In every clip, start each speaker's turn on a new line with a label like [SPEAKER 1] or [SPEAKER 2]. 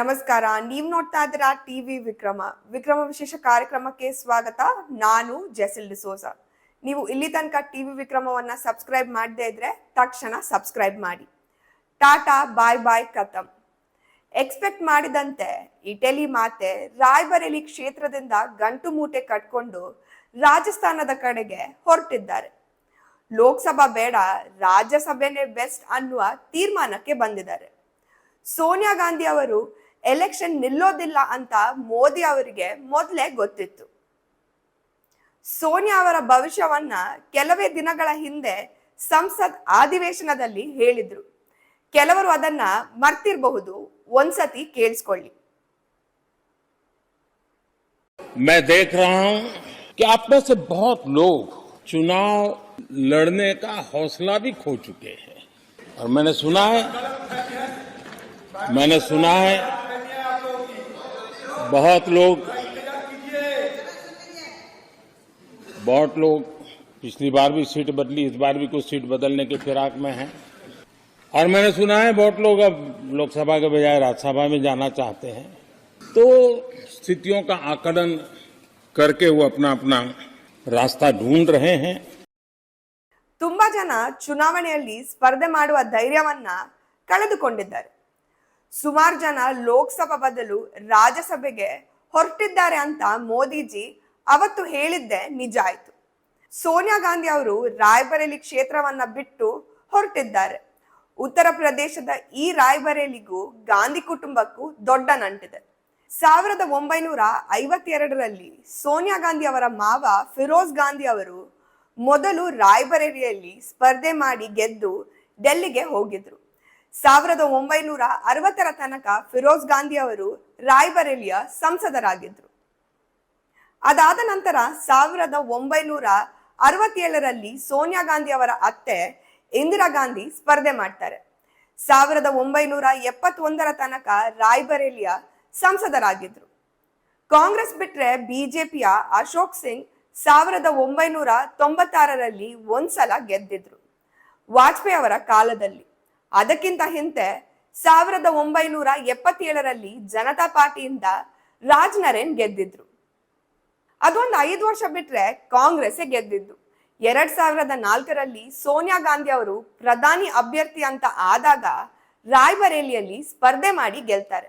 [SPEAKER 1] ನಮಸ್ಕಾರ. ನೀವು ನೋಡ್ತಾ ಇದ್ದೀರಾ ಟಿವಿ ವಿಕ್ರಮ. ವಿಕ್ರಮ ವಿಶೇಷ ಕಾರ್ಯಕ್ರಮಕ್ಕೆ ಸ್ವಾಗತ. ನಾನು ಜೆಸಿಲ್ ರಿಸೋಸಾ ನೀವು ಇಲ್ಲಿ ತನಕ ಟಿವಿ ವಿಕ್ರಮವನ್ನ ಸಬ್ಸ್ಕ್ರೈಬ್ ಮಾಡದೇ ಇದ್ರೆ ತಕ್ಷಣ ಸಬ್ಸ್ಕ್ರೈಬ್ ಮಾಡಿ. ಟಾಟಾ, ಬಾಯ್ ಬಾಯ್ ಕತಮ್ ಎಕ್ಸ್ಪೆಕ್ಟ್ ಮಾಡಿದಂತೆ ಇಟಲಿ ಮಾತೆ ರಾಯ್ಬರೇಲಿ ಕ್ಷೇತ್ರದಿಂದ ಗಂಟು ಮೂಟೆ ಕಟ್ಕೊಂಡು ರಾಜಸ್ಥಾನದ ಕಡೆಗೆ ಹೊರಟಿದ್ದಾರೆ. ಲೋಕಸಭಾ ಬೇಡ, ರಾಜ್ಯಸಭೆನೇ ಬೆಸ್ಟ್ ಅನ್ನುವ ತೀರ್ಮಾನಕ್ಕೆ ಬಂದಿದ್ದಾರೆ. ಸೋನಿಯಾ ಗಾಂಧಿ ಅವರು ಎಲೆಕ್ಷನ್ ನಿಲ್ಲೋದಿಲ್ಲ ಅಂತ ಮೋದಿ ಅವರಿಗೆ ಮೊದಲೇ ಗೊತ್ತಿತ್ತು ಸೋನಿಯಾ ಅವರ ಭವಿಷ್ಯವನ್ನ ಕೆಲವೇ ದಿನಗಳ ಹಿಂದೆ ಸಂಸತ್ ಅಧಿವೇಶನದಲ್ಲಿ ಹೇಳಿದ್ರು ಕೆಲವರು ಅದನ್ನ ಮರ್ತಿರಬಹುದು ಒಂದ್ಸತಿ ಕೇಳಿಸ್ಕೊಳ್ಳಿ
[SPEAKER 2] मैं देख रहा हूं कि आप में से बहुत लोग चुनाव लड़ने का हौसला भी खो चुके हैं और मैंने सुना है मैंने सुना है बहुत लोग बहुत लोग पिछली बार भी सीट बदली इस बार भी कुछ सीट बदलने की फिराक में हैं और मैंने सुना है बहुत लोग अब लोकसभा के बजाय राज्यसभा में जाना चाहते हैं तो स्थितियों का आकलन करके वो अपना अपना रास्ता ढूंढ रहे हैं
[SPEAKER 1] ತುಂಬಾ ಜನ ಚುನಾವಣೆಯಲ್ಲಿ ಸ್ಪರ್ಧೆ ಮಾಡುವ ಧೈರ್ಯವನ್ನ ಕಳೆದುಕೊಂಡಿದ್ದಾರೆ ಸುಮಾರು ಜನ ಲೋಕಸಭಾ ಬದಲು ರಾಜ್ಯಸಭೆಗೆ ಹೊರಟಿದ್ದಾರೆ ಅಂತ ಮೋದಿಜಿ ಅವತ್ತು ಹೇಳಿದ್ದೆ ನಿಜ ಆಯ್ತು. ಸೋನಿಯಾ ಗಾಂಧಿ ಅವರು ರಾಯ್ಬರೇಲಿ ಕ್ಷೇತ್ರವನ್ನ ಬಿಟ್ಟು ಹೊರಟಿದ್ದಾರೆ. ಉತ್ತರ ಪ್ರದೇಶದ ಈ ರಾಯ್ಬರೇಲಿಗೂ ಗಾಂಧಿ ಕುಟುಂಬಕ್ಕೂ ದೊಡ್ಡ ನಂಟಿದೆ. ಸಾವಿರದ ಒಂಬೈನೂರ ಐವತ್ತೆರಡರಲ್ಲಿ ಸೋನಿಯಾ ಗಾಂಧಿ ಅವರ ಮಾವ ಫಿರೋಜ್ ಗಾಂಧಿ ಅವರು ಮೊದಲು ರಾಯ್ಬರೇಲಿಯಲ್ಲಿ ಸ್ಪರ್ಧೆ ಮಾಡಿ ಗೆದ್ದು ಡೆಲ್ಲಿಗೆ ಹೋಗಿದ್ರು. ಸಾವಿರದ ಒಂಬೈನೂರ ಅರವತ್ತರ ತನಕ ಫಿರೋಜ್ ಗಾಂಧಿ ಅವರು ರಾಯ್ಬರೇಲಿಯ ಸಂಸದರಾಗಿದ್ದರು. ಅದಾದ ನಂತರ ಸಾವಿರದ ಒಂಬೈನೂರ ಅರವತ್ತೇಳರಲ್ಲಿ ಸೋನಿಯಾ ಗಾಂಧಿ ಅವರ ಅತ್ತೆ ಇಂದಿರಾ ಗಾಂಧಿ ಸ್ಪರ್ಧೆ ಮಾಡ್ತಾರೆ. ಸಾವಿರದ ಒಂಬೈನೂರ ಎಪ್ಪತ್ತೊಂದರ ತನಕ ರಾಯ್ಬರೇಲಿಯ ಸಂಸದರಾಗಿದ್ದರು ಕಾಂಗ್ರೆಸ್ ಬಿಟ್ರೆ ಬಿಜೆಪಿಯ ಅಶೋಕ್ ಸಿಂಗ್ ಸಾವಿರದ ಒಂಬೈನೂರ ತೊಂಬತ್ತಾರರಲ್ಲಿ ಒಂದ್ಸಲ ಗೆದ್ದಿದ್ರು. ವಾಜಪೇಯಿ ಅವರ ಕಾಲದಲ್ಲಿ. ಅದಕ್ಕಿಂತ ಹಿಂದೆ ಸಾವಿರದ ಒಂಬೈನೂರ ಎಪ್ಪತ್ತೇಳರಲ್ಲಿ ಜನತಾ ಪಾರ್ಟಿಯಿಂದ ರಾಜ್ ನರೇನ್ ಗೆದ್ದಿದ್ರು. ಅದೊಂದು ಐದು ವರ್ಷ ಬಿಟ್ರೆ ಕಾಂಗ್ರೆಸ್ಸೇ ಗೆದ್ದಿದ್ದು. ಎರಡ್ ಸಾವಿರದ ನಾಲ್ಕರಲ್ಲಿ ಸೋನಿಯಾ ಗಾಂಧಿ ಅವರು ಪ್ರಧಾನಿ ಅಭ್ಯರ್ಥಿ ಅಂತ ಆದಾಗ ರಾಯ್ಬರೇಲಿಯಲ್ಲಿ ಸ್ಪರ್ಧೆ ಮಾಡಿ ಗೆಲ್ತಾರೆ.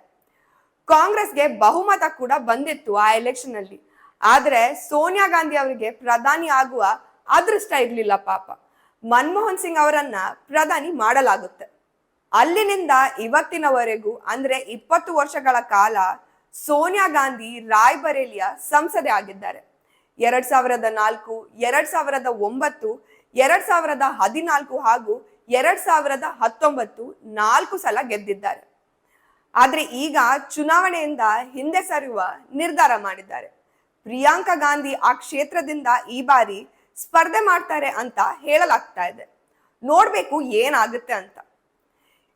[SPEAKER 1] ಕಾಂಗ್ರೆಸ್ಗೆ ಬಹುಮತ ಕೂಡ ಬಂದಿತ್ತು ಆ ಎಲೆಕ್ಷನ್ ಅಲ್ಲಿ ಆದ್ರೆ ಸೋನಿಯಾ ಗಾಂಧಿ ಅವರಿಗೆ ಪ್ರಧಾನಿ ಆಗುವ ಅದೃಷ್ಟ ಇರ್ಲಿಲ್ಲ ಪಾಪ. ಮನಮೋಹನ್ ಸಿಂಗ್ ಅವರನ್ನ ಪ್ರಧಾನಿ ಮಾಡಲಾಗುತ್ತೆ. ಅಲ್ಲಿನಿಂದ ಇವತ್ತಿನವರೆಗೂ, ಅಂದ್ರೆ ಇಪ್ಪತ್ತು ವರ್ಷಗಳ ಕಾಲ, ಸೋನಿಯಾ ಗಾಂಧಿ ರಾಯ್ಬರೇಲಿಯ ಸಂಸದೆ ಆಗಿದ್ದಾರೆ. ಎರಡ್ ಸಾವಿರದ ನಾಲ್ಕು, ಎರಡ್ ಸಾವಿರದ ಒಂಬತ್ತು, ಎರಡ್ ಸಾವಿರದ ಹದಿನಾಲ್ಕು ಹಾಗೂ ಎರಡ್ ಸಾವಿರದ ಹತ್ತೊಂಬತ್ತು ನಾಲ್ಕು ಸಲ ಗೆದ್ದಿದ್ದಾರೆ. ಆದ್ರೆ ಈಗ ಚುನಾವಣೆಯಿಂದ ಹಿಂದೆ ಸರಿಯುವ ನಿರ್ಧಾರ ಮಾಡಿದ್ದಾರೆ. ಪ್ರಿಯಾಂಕಾ ಗಾಂಧಿ ಆ ಕ್ಷೇತ್ರದಿಂದ ಈ ಬಾರಿ ಸ್ಪರ್ಧೆ ಮಾಡ್ತಾರೆ ಅಂತ ಹೇಳಲಾಗ್ತಾ ಇದೆ. ನೋಡ್ಬೇಕು ಏನಾಗುತ್ತೆ ಅಂತ.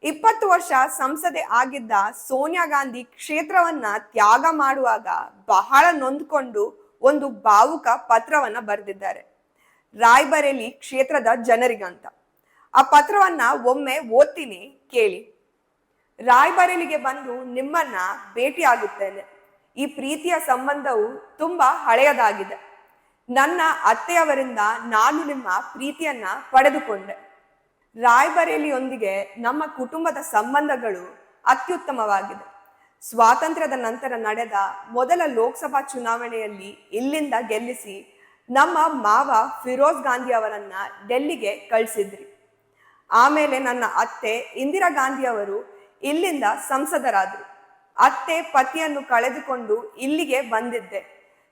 [SPEAKER 1] ಇಪ್ಪತ್ತು ವರ್ಷ ಸಂಸದೆ ಆಗಿದ್ದ ಸೋನಿಯಾ ಗಾಂಧಿ ಕ್ಷೇತ್ರವನ್ನ ತ್ಯಾಗ ಮಾಡುವಾಗ ಬಹಳ ನೊಂದ್ಕೊಂಡು ಒಂದು ಭಾವುಕ ಪತ್ರವನ್ನ ಬರೆದಿದ್ದಾರೆ. ರಾಯ್ಬರೇಲಿ ಕ್ಷೇತ್ರದ ಜನರಿಗಂತ. ಆ ಪತ್ರವನ್ನ ಒಮ್ಮೆ ಓದ್ತೀನಿ ಕೇಳಿ. ರಾಯ್ಬರೇಲಿಗೆ ಬಂದು ನಿಮ್ಮನ್ನ ಭೇಟಿಯಾಗುತ್ತೇನೆ. ಈ ಪ್ರೀತಿಯ ಸಂಬಂಧವು ತುಂಬಾ ಹಳೆಯದಾಗಿದೆ. ನನ್ನ ಅತ್ತೆಯವರಿಂದ ನಾನು ನಿಮ್ಮ ಪ್ರೀತಿಯನ್ನ ಪಡೆದುಕೊಂಡೆ. ರಾಯ್ಬರೇಲಿಯೊಂದಿಗೆ ನಮ್ಮ ಕುಟುಂಬದ ಸಂಬಂಧಗಳು ಅತ್ಯುತ್ತಮವಾಗಿದೆ. ಸ್ವಾತಂತ್ರ್ಯದ ನಂತರ ನಡೆದ ಮೊದಲ ಲೋಕಸಭಾ ಚುನಾವಣೆಯಲ್ಲಿ ಇಲ್ಲಿಂದ ಗೆಲ್ಲಿಸಿ ನಮ್ಮ ಮಾವ ಫಿರೋಜ್ ಗಾಂಧಿ ಅವರನ್ನ ಡೆಲ್ಲಿಗೆ ಕಳಿಸಿದ್ರಿ. ಆಮೇಲೆ ನನ್ನ ಅತ್ತೆ ಇಂದಿರಾ ಗಾಂಧಿ ಅವರು ಇಲ್ಲಿಂದ ಸಂಸದರಾದರು. ಅತ್ತೆ ಪತಿಯನ್ನು ಕಳೆದುಕೊಂಡು ಇಲ್ಲಿಗೆ ಬಂದಿದ್ದೆ.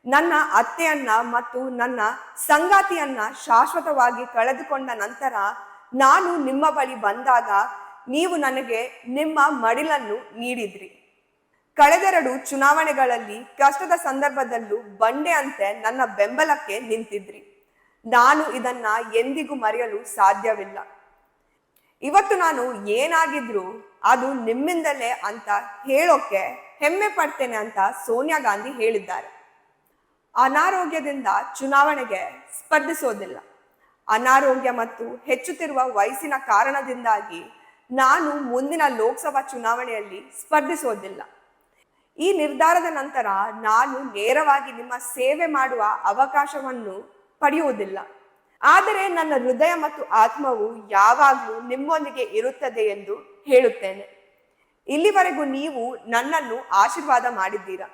[SPEAKER 1] ನನ್ನ ಅತ್ತೆಯನ್ನ ಮತ್ತು ನನ್ನ ಸಂಗಾತಿಯನ್ನ ಶಾಶ್ವತವಾಗಿ ಕಳೆದುಕೊಂಡ ನಂತರ ನಾನು ನಿಮ್ಮ ಬಳಿ ಬಂದಾಗ ನೀವು ನನಗೆ ನಿಮ್ಮ ಮಡಿಲನ್ನು ನೀಡಿದ್ರಿ. ಕಳೆದೆರಡು ಚುನಾವಣೆಗಳಲ್ಲಿ ಕಷ್ಟದ ಸಂದರ್ಭದಲ್ಲೂ ಬಂಡೆ ಅಂತೆ ನನ್ನ ಬೆಂಬಲಕ್ಕೆ ನಿಂತಿದ್ರಿ. ನಾನು ಇದನ್ನ ಎಂದಿಗೂ ಮರೆಯಲು ಸಾಧ್ಯವಿಲ್ಲ. ಇವತ್ತು ನಾನು ಏನಾಗಿದ್ರು ಅದು ನಿಮ್ಮಿಂದಲೇ ಅಂತ ಹೇಳೋಕೆ ಹೆಮ್ಮೆ ಪಡ್ತೇನೆ ಅಂತ ಸೋನಿಯಾ ಗಾಂಧಿ ಹೇಳಿದ್ದಾರೆ. ಅನಾರೋಗ್ಯದಿಂದ ಚುನಾವಣೆಗೆ ಸ್ಪರ್ಧಿಸೋದಿಲ್ಲ. ಅನಾರೋಗ್ಯ ಮತ್ತು ಹೆಚ್ಚುತ್ತಿರುವ ವಯಸ್ಸಿನ ಕಾರಣದಿಂದಾಗಿ ನಾನು ಮುಂದಿನ ಲೋಕಸಭಾ ಚುನಾವಣೆಯಲ್ಲಿ ಸ್ಪರ್ಧಿಸೋದಿಲ್ಲ. ಈ ನಿರ್ಧಾರದ ನಂತರ ನಾನು ನೇರವಾಗಿ ನಿಮ್ಮ ಸೇವೆ ಮಾಡುವ ಅವಕಾಶವನ್ನು ಪಡೆಯುವುದಿಲ್ಲ. ಆದರೆ ನನ್ನ ಹೃದಯ ಮತ್ತು ಆತ್ಮವು ಯಾವಾಗಲೂ ನಿಮ್ಮೊಂದಿಗೆ ಇರುತ್ತದೆ ಎಂದು ಹೇಳುತ್ತೇನೆ. ಇಲ್ಲಿವರೆಗೂ ನೀವು ನನ್ನನ್ನು ಆಶೀರ್ವಾದ ಮಾಡಿದ್ದೀರಾ?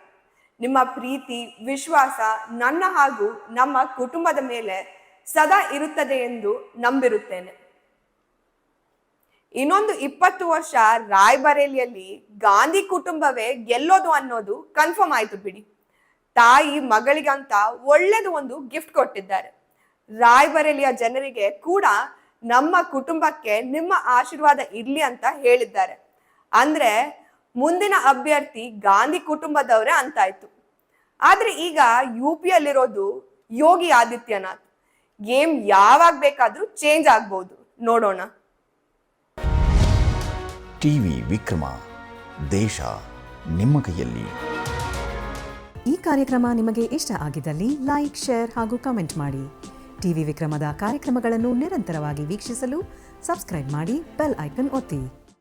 [SPEAKER 1] ನಿಮ್ಮ ಪ್ರೀತಿ, ವಿಶ್ವಾಸ, ನನ್ನ ಹಾಗೂ ನಮ್ಮ ಕುಟುಂಬದ ಮೇಲೆ ಸದಾ ಇರುತ್ತದೆ ಎಂದು ನಂಬಿರುತ್ತೇನೆ. ಇನ್ನೊಂದು ಇಪ್ಪತ್ತು ವರ್ಷ ರಾಯ್ಬರೇಲಿಯಲ್ಲಿ ಗಾಂಧಿ ಕುಟುಂಬವೇ ಗೆಲ್ಲೋದು ಅನ್ನೋದು ಕನ್ಫರ್ಮ್ ಆಯ್ತು ಬಿಡಿ. ತಾಯಿ ಮಗಳಿಗಂತ ಒಳ್ಳೇದು ಒಂದು ಗಿಫ್ಟ್ ಕೊಟ್ಟಿದ್ದಾರೆ. ರಾಯ್ಬರೇಲಿಯ ಜನರಿಗೆ ಕೂಡ ನಮ್ಮ ಕುಟುಂಬಕ್ಕೆ ನಿಮ್ಮ ಆಶೀರ್ವಾದ ಇರ್ಲಿ ಅಂತ ಹೇಳಿದ್ದಾರೆ. ಅಂದ್ರೆ ಮುಂದಿನ ಅಭ್ಯರ್ಥಿ ಗಾಂಧಿ ಕುಟುಂಬದವರೇ ಅಂತಾಯ್ತು. ಆದ್ರೆ ಈಗ ಯು ಪಿಯಲ್ಲಿರೋದು ಯೋಗಿ ಆದಿತ್ಯನಾಥ್. ಗೇಮ್ ಯಾವಾಗ ಬೇಕಾದರೂ ಚೇಂಜ್ ಆಗ್ಬೋದು. ನೋಡೋಣ.
[SPEAKER 3] ಟಿವಿ ವಿಕ್ರಮ ದೇಶ ನಿಮ್ಮ ಕೈಯಲ್ಲಿ.
[SPEAKER 4] ಈ ಕಾರ್ಯಕ್ರಮ ನಿಮಗೆ ಇಷ್ಟ ಆಗಿದ್ದಲ್ಲಿ ಲೈಕ್ ಶೇರ್ ಹಾಗೂ ಕಮೆಂಟ್ ಮಾಡಿ. ಟಿವಿ ವಿಕ್ರಮದ ಕಾರ್ಯಕ್ರಮಗಳನ್ನು ನಿರಂತರವಾಗಿ ವೀಕ್ಷಿಸಲು ಸಬ್ಸ್ಕ್ರೈಬ್ ಮಾಡಿ ಬೆಲ್ ಐಕನ್ ಒತ್ತಿ.